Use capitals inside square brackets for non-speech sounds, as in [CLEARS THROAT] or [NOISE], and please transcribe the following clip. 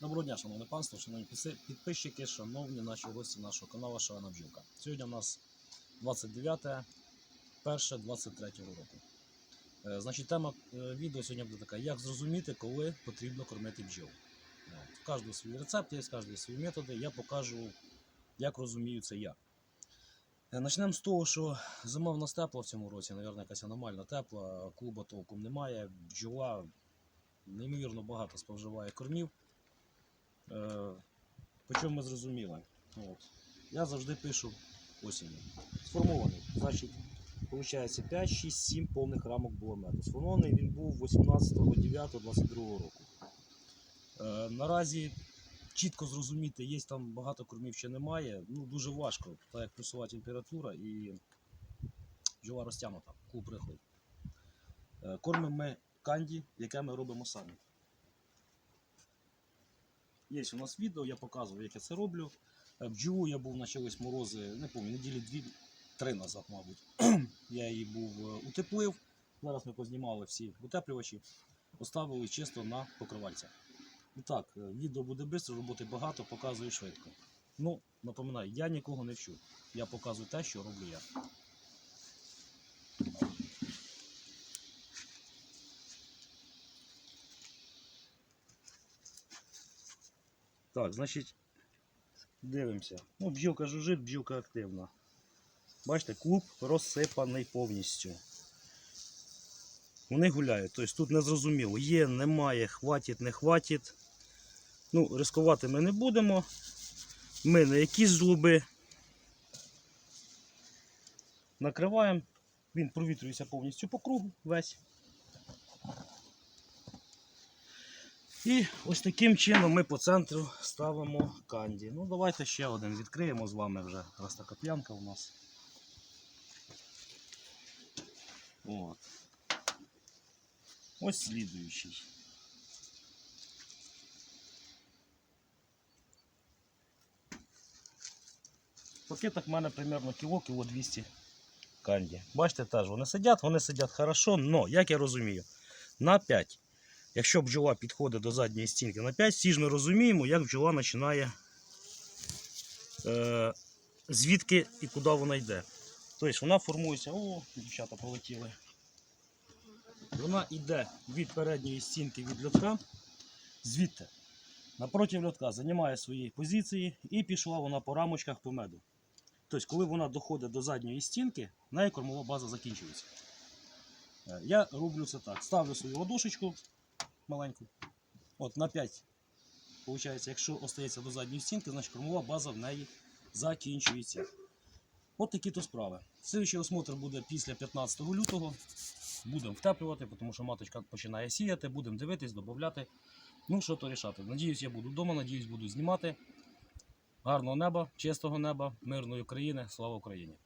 Доброго дня, шановне панство, шановні підписчики, шановні наші гості нашого каналу Шалена Бджілка. Сьогодні у нас 29 1 23 року. Е, Значить, тема е, відео сьогодні буде така: як зрозуміти, коли потрібно кормити бджіл. В кожного свій рецепт, є в кожного свої методи. Я покажу, як розумію це я. Е, Почнемо з того, що зима в нас тепла в цьому році, мабуть, якась аномально тепла, клуба толком немає, бджола неймовірно багато споживає кормів. Е, по чому ми зрозуміли? От. Я завжди пишу осінню. Сформований. Значить, виходить 5, 6, 7 повних рамок було меду. Сформований він був 18.09.22 року. Е, наразі чітко зрозуміти, є там багато кормів чи немає. Ну, дуже важко, так як плюсова температура і бджола розтягнута, рихлий. Е, кормимо ми канді, яке ми робимо самі. Є у нас відео, я показував, як я це роблю. Е, Бджолу я був почались морози, не пам'ятаю, неділі дві-три назад, мабуть. [CLEARS THROAT] я її був е, утеплив. Зараз ми познімали всі утеплювачі, поставили чисто на покривальця. І так, е, відео буде швидко, роботи багато, показую швидко. Ну, напоминаю, я нікого не вчу. Я показую те, що роблю я. Так, значить, дивимося. Ну, бджілка жужжить, бджілка активна. Бачите, клуб розсипаний повністю. Вони гуляють, тобто тут не зрозуміло. Є, немає, хватить, не хватить. Ну, ризикувати ми не будемо. Ми на якісь злоби. Накриваємо, він провітрюється повністю по кругу весь. І ось таким чином ми по центру ставимо канді. Ну, давайте ще один відкриємо з вами вже, раз така п'янка у нас. От. Ось слідуючий. Пакетах в мене примерно кіло, кіло 200 канді. Бачите, теж вони сидять, вони сидять хорошо, але, як я розумію, на 5. Якщо бджола підходить до задньої стінки на 5, всі ж ми розуміємо, як бджола починає е, звідки і куди вона йде. Тобто вона формується, о, дівчата полетіли. Вона йде від передньої стінки від льотка, звідти. Напроти льотка займає свої позиції і пішла вона по рамочках по меду. Тобто, коли вона доходить до задньої стінки, в неї кормова база закінчується. Е, Я роблю це так. Ставлю свою ладошечку маленьку. От на 5. Получається, якщо остається до задньої стінки, значить кормова база в неї закінчується. От такі то справи. Слідчий осмотр буде після 15 лютого. Будемо втеплювати, тому що маточка починає сіяти, будемо дивитись, додати. Ну, що то рішати. Надіюсь, я буду вдома, надіюсь, буду знімати. Гарного неба, чистого неба, мирної України. Слава Україні!